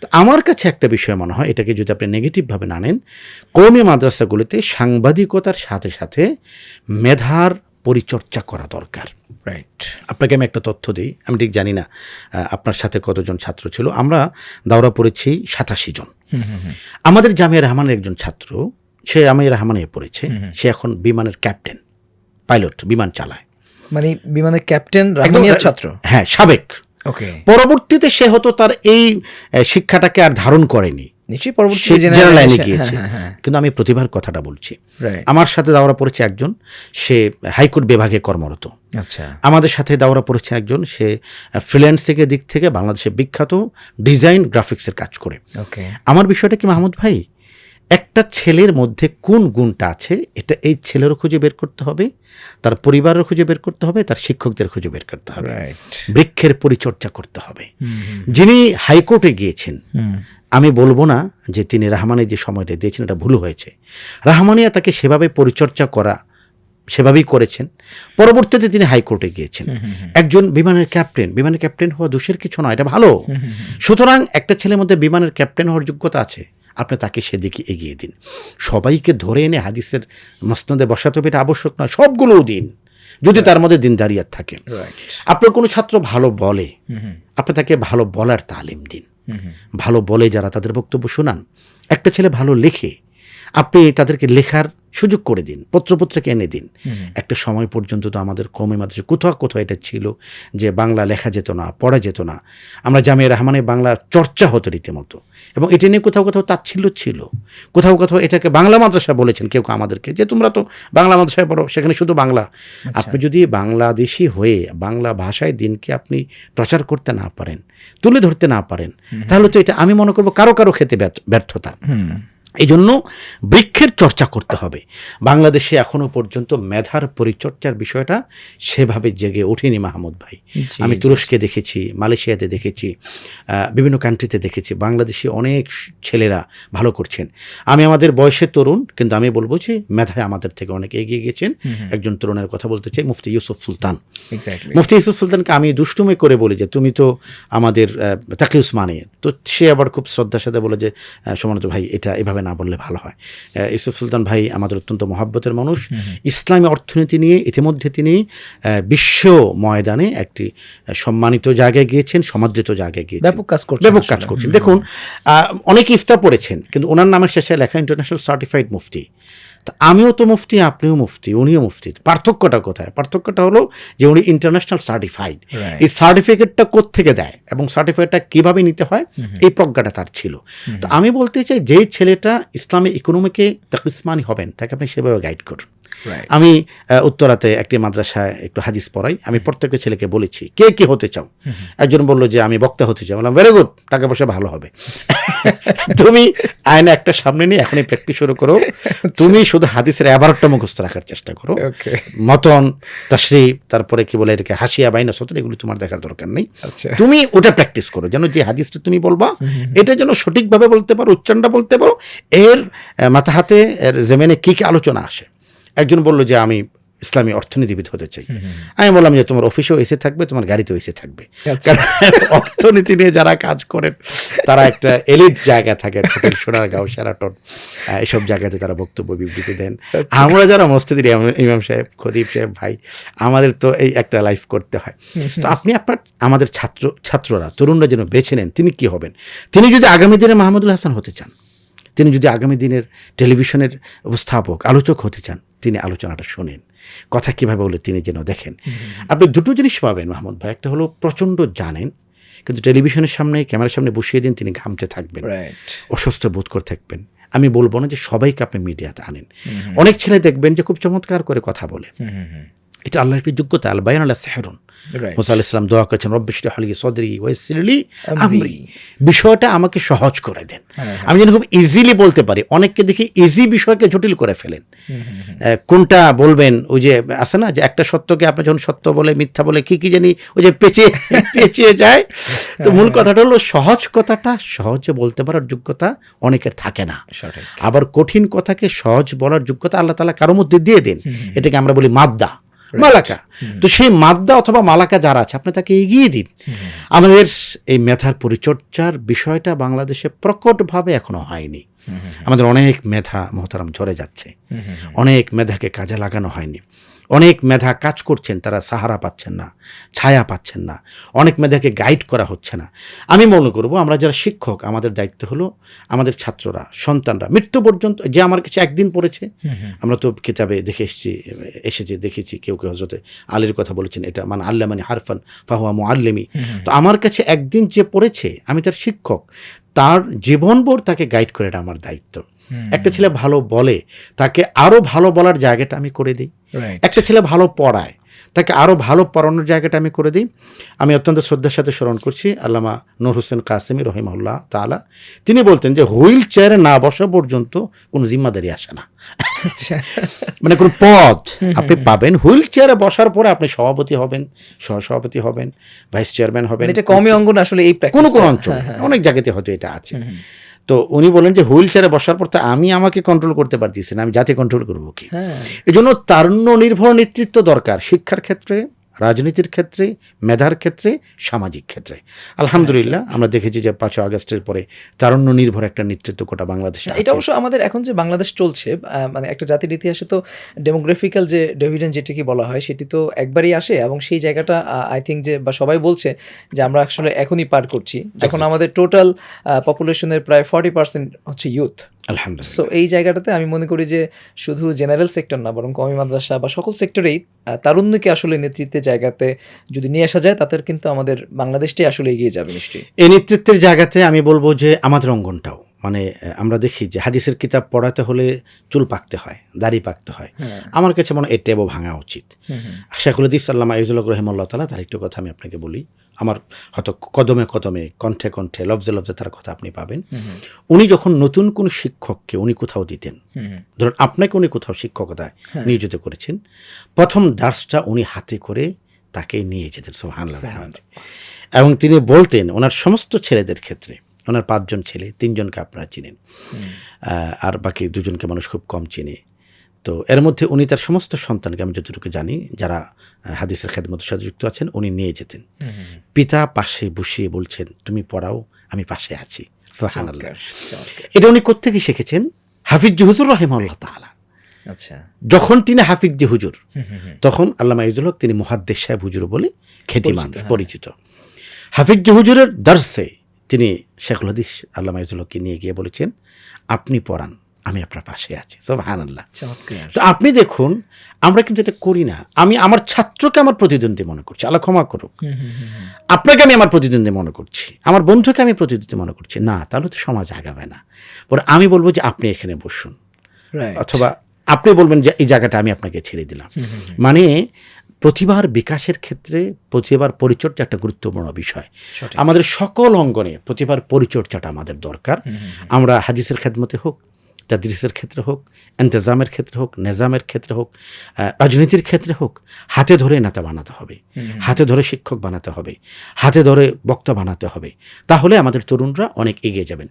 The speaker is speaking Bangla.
তো আমার কাছে একটা বিষয় মনে হয় এটাকে যদি আপনি নেগেটিভভাবে না নেন কৌমি মাদ্রাসাগুলিতে সাংবাদিকতার সাথে সাথে মেধার পরিচর্যা করা দরকার। রাইট আপনাকে আমি একটা তথ্য দিই। আমি ঠিক জানি না আপনার সাথে কতজন ছাত্র ছিল। আমরা দাওরা পড়েছি সাতাশি জন। আমাদের জামিয়া রহমানের একজন ছাত্র সে জামিয়া রহমানে পড়েছে। সে এখন বিমানের ক্যাপ্টেন পাইলট বিমান চালায়। মানে বিমানের ক্যাপ্টেন ছাত্র? হ্যাঁ সাবেক। পরবর্তীতে সে হয়তো তার এই শিক্ষাটাকে আর ধারণ করেনি। নিশ্চয়ই পরবর্তী জেনারেল লাইনে গিয়েছে। হ্যাঁ, হ্যাঁ, কিন্তু আমি প্রতিভার কথাটা বলছি। আমার সাথে দাওরা পড়েছে একজন সে হাইকোর্ট বিভাগে কর্মরত। আচ্ছা। আমাদের সাথে দাওরা পড়েছে একজন সে ফ্রিল্যান্সিংয়ের দিক থেকে বাংলাদেশের বিখ্যাত ডিজাইন গ্রাফিক্সের কাজ করে। ওকে আমার বিষয়টা কি মাহমুদ ভাই? একটা ছেলের মধ্যে কোন গুণটা আছে এটা এই ছেলেরও খুঁজে বের করতে হবে তার পরিবারের খুঁজে বের করতে হবে তার শিক্ষকদের খুঁজে বের করতে হবে। বৃক্ষের পরিচর্যা করতে হবে। যিনি হাইকোর্টে গিয়েছেন আমি বলব না যে তিনি রাহমানের যে সময়টা দিয়েছেন এটা ভুল হয়েছে। রাহমানিয়া তাকে সেভাবে পরিচর্যা করা সেভাবেই করেছেন। পরবর্তীতে তিনি হাইকোর্টে গিয়েছেন। একজন বিমানের ক্যাপ্টেন বিমানের ক্যাপ্টেন হওয়া দোষের কিছু নয় এটা ভালো। সুতরাং একটা ছেলের মধ্যে বিমানের ক্যাপ্টেন হওয়ার যোগ্যতা আছে। আপনি তাকে সেদিকে এগিয়ে দিন। সবাইকে ধরে এনে হাদিসের মসনদে বসাতে হবে এটা আবশ্যক নয় সবগুলোও দিন। যদি তার মধ্যে দিনদারিয়াত থাকে। আপনার কোনো ছাত্র ভালো বলে আপনি তাকে ভালো বলার তালিম দিন। ভালো বলে যারা তাদের বক্তব্য শোনান। একটা ছেলে ভালো লেখে আপনি তাদেরকে লেখার সুযোগ করে দিন পত্রপত্রিকা এনে দিন। একটা সময় পর্যন্ত তো আমাদের কমে মাদ্রাসা কোথাও কোথাও এটা ছিল যে বাংলা লেখা যেত না পড়া যেত না। আমরা জামিয়া রহমানে বাংলা চর্চা হতো রীতিমতো। এবং এটা নিয়ে কোথাও কোথাও তাচ্ছিল্য ছিল। কোথাও কোথাও এটাকে বাংলা মাদ্রাসা বলেছেন কেউ কেউ আমাদেরকে যে তোমরা তো বাংলা মাদ্রাসায় পড়ো সেখানে শুধু বাংলা। আপনি যদি বাংলাদেশি হয়ে বাংলা ভাষায় দিনকে আপনি প্রচার করতে না পারেন তুলে ধরতে না পারেন তাহলে তো এটা আমি মনে করব কারও কারও ক্ষেত্রে ব্যর্থ- ব্যর্থতা। এই জন্য বৃক্ষের চর্চা করতে হবে। বাংলাদেশে এখনও পর্যন্ত মেধার পরিচর্যার বিষয়টা সেভাবে জেগে ওঠেনি মাহমুদ ভাই। আমি তুরস্কে দেখেছি মালয়েশিয়াতে দেখেছি বিভিন্ন কান্ট্রিতে দেখেছি। বাংলাদেশি অনেক ছেলেরা ভালো করছেন। আমি আমাদের বয়সে তরুণ কিন্তু আমি বলব যে মেধায় আমাদের থেকে অনেক এগিয়ে গেছেন একজন তরুণের কথা বলতে চাই মুফতি ইউসুফ সুলতান। মুফতি ইউসুফ সুলতানকে আমি দুষ্টুমি করে বলি যে তুমি তো আমাদের তাকি উসমানে তো সে আবার খুব শ্রদ্ধার সাথে বলে যে সমানত ভাই এটা এভাবে না বললে ভালো হয়। ইউসুফ সুলতান ভাই আমাদের অত্যন্ত মহাব্বতের মানুষ। ইসলামী অর্থনীতি নিয়ে ইতিমধ্যে তিনি বিশ্ব ময়দানে একটি সম্মানিত জায়গায় গিয়েছেন সমাদৃত জায়গায় গিয়ে ব্যাপক কাজ করছেন ব্যাপক কাজ করছেন। দেখুন অনেকে ইফতা পড়েছেন কিন্তু ওনার নামের শেষে লেখা ইন্টারন্যাশনাল সার্টিফাইড মুফতি তো আমিও তো মুফতি আপনিও মুফতি উনিও মুফতি। পার্থক্যটা কোথায়? পার্থক্যটা হলো যে উনি ইন্টারন্যাশনাল সার্টিফাইড এই সার্টিফিকেটটা থেকে দেয় এবং সার্টিফিকেটটা কীভাবে নিতে হয়? এই প্রজ্ঞাটা তার ছিল। তো আমি বলতে চাই যে ছেলেটা ইসলামী ইকোনমিকে তাকিসমানি হবেন তাকে আপনি সেভাবে গাইড করুন. আমি উত্তরাতে একটি মাদ্রাসায় একটু হাদিস পড়াই। আমি প্রত্যেকটা ছেলেকে বলেছি কে কি হতে চাও? একজন বলল যে আমি বক্তা হতে চাই। বললাম ভেরি গুড টাকা পয়সা ভালো হবে। তুমি আয়না একটা সামনে নিয়ে এখনই প্র্যাকটিস শুরু করো। তুমি শুধু হাদিসের এবারটা মুখস্থ রাখার চেষ্টা করো। মতন তাশরি তারপরে কি বলে এটাকে হাসিয়া বাইনা সতর এগুলো তোমার দেখার দরকার নেই। আচ্ছা। তুমি ওটা প্র্যাকটিস করো যেন যে হাদিসটা তুমি বলবা এটা যেন সঠিকভাবে বলতে পারো উচ্চারণটা বলতে পারো। এর মাথা হাতে এর জেমেনে কী কী আলোচনা আসে? একজন বলল যে আমি ইসলামী অর্থনীতিবিদ হতে চাই। আমি বললাম যে তোমার অফিসেও এসে থাকবে তোমার গাড়িতেও এসে থাকবে। আচ্ছা। কারণ অর্থনীতি নিয়ে যারা কাজ করেন তারা একটা এলিট জায়গা থাকে হোটেল সোনারগাঁও সেরাটন এসব জায়গাতে তারা বক্তব্য বিবৃতি দেন। আমরা যারা মসজিদের ইমাম- ইমাম সাহেব খদিব সাহেব ভাই আমাদের তো এই একটা লাইফ করতে হয়। তো আপনি আপনার আমাদের ছাত্র ছাত্ররা তরুণরা যেন বেছে নেন তিনি কি হবেন? তিনি যদি আগামী দিনে মাহমুদুল হাসান হতে চান তিনি যদি আগামী দিনের টেলিভিশনের উপস্থাপক আলোচক হতে চান তিনি আলোচনাটা শোনেন। কথা কীভাবে বলে তিনি যেন দেখেন। আপনি দুটো জিনিস পাবেন মাহমুদ ভাই। একটা হলো প্রচণ্ড জানেন কিন্তু টেলিভিশনের সামনে ক্যামেরার সামনে বসিয়ে দিন তিনি ঘামতে থাকবেন। অসুস্থ বোধ করে থাকবেন। আমি বলব না যে সবাইকে আপনি মিডিয়াতে আনেন। অনেক ছেলে দেখবেন যে খুব চমৎকার করে কথা বলে। এটা আল্লাহর একটি যোগ্যতা আল বায়ান আল্লাহ সেহরুন মুসা ইসলাম দোয়া করেছেন রব্বিষ্ট হলি সদরি ওয়াইসিলি আমরি। আমরি। বিষয়টা আমাকে সহজ করে দেন। আমি যেন খুব ইজিলি বলতে পারি অনেককে দেখি ইজি বিষয়কে জটিল করে ফেলেন। কোনটা বলবেন ওই যে আছে না যে একটা সত্যকে আপনি যখন সত্য বলে মিথ্যা বলে কি কি জানি ওই যে পেঁচিয়ে পেঁচিয়ে যায়। তো মূল কথাটা হলো সহজ কথাটা সহজে বলতে পারার যোগ্যতা অনেকের থাকে না। আবার কঠিন কথাকে সহজ বলার যোগ্যতা আল্লাহ তালা কারোর মধ্যে দিয়ে দেন। এটাকে আমরা বলি মাদ্দা। মালাকা। তো সেই মাদ্দা অথবা মালাকা যারা আছে আপনি তাকে এগিয়ে দিন। আমাদের এই মেধার পরিচর্যার বিষয়টা বাংলাদেশে প্রকটভাবে এখনও হয়নি। আমাদের অনেক মেধা মহতারাম ঝরে যাচ্ছে। অনেক মেধাকে কাজে লাগানো হয়নি। অনেক মেধা কাজ করছেন তারা সাহারা পাচ্ছেন না ছায়া পাচ্ছেন না অনেক মেধাকে গাইড করা হচ্ছে না। আমি মনে করব আমরা যারা শিক্ষক আমাদের দায়িত্ব হলো আমাদের ছাত্ররা সন্তানরা মৃত্যু পর্যন্ত যে আমার কাছে একদিন পড়েছে আমরা তো কিতাবে দেখে এসেছি এসেছি দেখেছি কেউ কেউ হজরতে আলীর কথা বলেছেন এটা মানে আল্লাহ মানে হারফান ফাহুয়া মুআল্লিমি। তো আমার কাছে একদিন যে পড়েছে আমি তার শিক্ষক তার জীবনভর তাকে গাইড করে এটা আমার দায়িত্ব। একটা ছেলে ভালো বলে তাকে আরও ভালো বলার জায়গাটা আমি করে দিই। একটা ছেলে ভালো পড়ায় তাকে আরও ভালো পড়ানোর জায়গাটা আমি করে দিই। আমি অত্যন্ত শ্রদ্ধার সাথে স্মরণ করছি আল্লামা নূর হোসেন কাসেমি রহিমাল্লাহ তালা তিনি বলতেন যে হুইল চেয়ারে না বসা পর্যন্ত কোনো জিম্মাদারি আসে না। আচ্ছা। মানে কোনো পদ আপনি পাবেন। হুইল চেয়ারে বসার পরে আপনি সভাপতি হবেন সহসভাপতি হবেন ভাইস চেয়ারম্যান হবেন। এটা কমই অঙ্গন আসলে এই কোনো কোনো অঞ্চল অনেক জায়গাতে হয়তো এটা আছে। তো উনি বলেন যে হুইল চেয়ারে বসার পর তো আমি আমাকে কন্ট্রোল করতে পারতেছি না আমি জাতি কন্ট্রোল করব কি? হ্যাঁ। এই জন্য তারুণ্য নির্ভর নেতৃত্ব দরকার শিক্ষার ক্ষেত্রে। রাজনীতির ক্ষেত্রে মেধার ক্ষেত্রে সামাজিক ক্ষেত্রে। আলহামদুলিল্লাহ আমরা দেখেছি যে পাঁচই আগস্টের পরে তারুণ্য নির্ভর একটা নেতৃত্ব কোটা বাংলাদেশে এটা অবশ্য আমাদের এখন যে বাংলাদেশ চলছে মানে একটা জাতির ইতিহাসে তো ডেমোগ্রাফিক্যাল যে ডিভিডেন্ড যেটাকে বলা হয় সেটি তো একবারই আসে এবং সেই জায়গাটা আই থিঙ্ক যে বা সবাই বলছে যে আমরা আসলে এখনই পার করছি। যখন আমাদের টোটাল পপুলেশনের প্রায় ফর্টি পার্সেন্ট হচ্ছে ইউথ আলহামদুলিল্লাহ। সো এই জায়গাটাতে আমি মনে করি যে শুধু জেনারেল সেক্টর না বরং কমি মাদ্রাসা বা সকল সেক্টরেই তারুণ্যকে আসলে নেতৃত্বের জায়গাতে যদি নিয়ে আসা যায় তাতে কিন্তু আমাদের বাংলাদেশটাই আসলে এগিয়ে যাবে নিশ্চয়ই। এই নেতৃত্বের জায়গাতে আমি বলব যে আমাদের অঙ্গনটাও। মানে আমরা দেখি যে হাদিসের কিতাব পড়াতে হলে চুল পাকতে হয় দাড়ি পাকতে হয়। হ্যাঁ। আমার কাছে মনে হয় এই টেবও ভাঙা উচিত। শেখুল হাদিস আল্লামা ইজুল রহিমল্লাহ তালা তার একটু কথা আমি আপনাকে বলি। আমার হয়তো কদমে কদমে কণ্ঠে কণ্ঠে লফজে লফজে তার কথা আপনি পাবেন। উনি যখন নতুন কোন শিক্ষককে উনি কোথাও দিতেন ধরুন আপনাকে উনি কোথাও শিক্ষকতায় হ্যাঁ। নিয়োজিত করেছেন প্রথম দাসটা উনি হাতে করে তাকে নিয়ে যেতেন সোহানল্লাহ এবং তিনি বলতেন ওনার সমস্ত ছেলেদের ক্ষেত্রে ওনার পাঁচজন ছেলে তিনজনকে আপনারা চিনেন আর বাকি দুজনকে মানুষ খুব কম চিনে। তো এর মধ্যে উনি তার সমস্ত সন্তানকে আমি যতটুকু জানি যারা হাদিসের খেদমতের সাথে যুক্ত আছেন উনি নিয়ে যেতেন। পিতা পাশে বসিয়ে বলছেন তুমি পড়াও আমি পাশে আছি। এটা উনি কোত্থেকে শিখেছেন? হাফিজ হুজুর রহিমাল্লাহ তাআলা। আচ্ছা। যখন তিনি হাফিজ জি হুজুর তখন আল্লামা ইজুল হক তিনি মহাদ্দেশ সাহেব হুজুর বলে খ্যাতিমান পরিচিত, হ্যাঁ। পরিচিত। হাফিজ জি হুজুরের দার্সে তিনি শেখুল হাদিস আল্লামা ইজুল হককে নিয়ে গিয়ে বলেছেন আপনি পড়ান আমি আপনার পাশে আছি। সোহান আল্লাহ তো আপনি দেখুন আমরা কিন্তু এটা করি না। আমি আমার ছাত্রকে আমার প্রতিদ্বন্দ্বী মনে করছি। আল্লাহ ক্ষমা করুক। আপনাকে আমি আমার প্রতিদ্বন্দ্বী মনে করছি। আমার বন্ধুকে আমি প্রতিদ্বন্দ্বী মনে করছি। না তাহলে তো সমাজ আগাবে না। পরে আমি বলব যে আপনি এখানে বসুন। অথবা আপনি বলবেন যে এই জায়গাটা আমি আপনাকে ছেড়ে দিলাম। মানে প্রতিভার বিকাশের ক্ষেত্রে প্রতিভার পরিচর্যা একটা গুরুত্বপূর্ণ বিষয়। আমাদের সকল অঙ্গনে প্রতিভার পরিচর্যাটা আমাদের দরকার। আমরা হাদিসের খেদমতে হোক তাদরিসের ক্ষেত্রে হোক এন্তেজামের ক্ষেত্রে হোক নেজামের ক্ষেত্রে হোক রাজনীতির ক্ষেত্রে হোক হাতে ধরে নেতা বানাতে হবে হাতে ধরে শিক্ষক বানাতে হবে হাতে ধরে বক্তা বানাতে হবে। তাহলে আমাদের তরুণরা অনেক এগিয়ে যাবেন।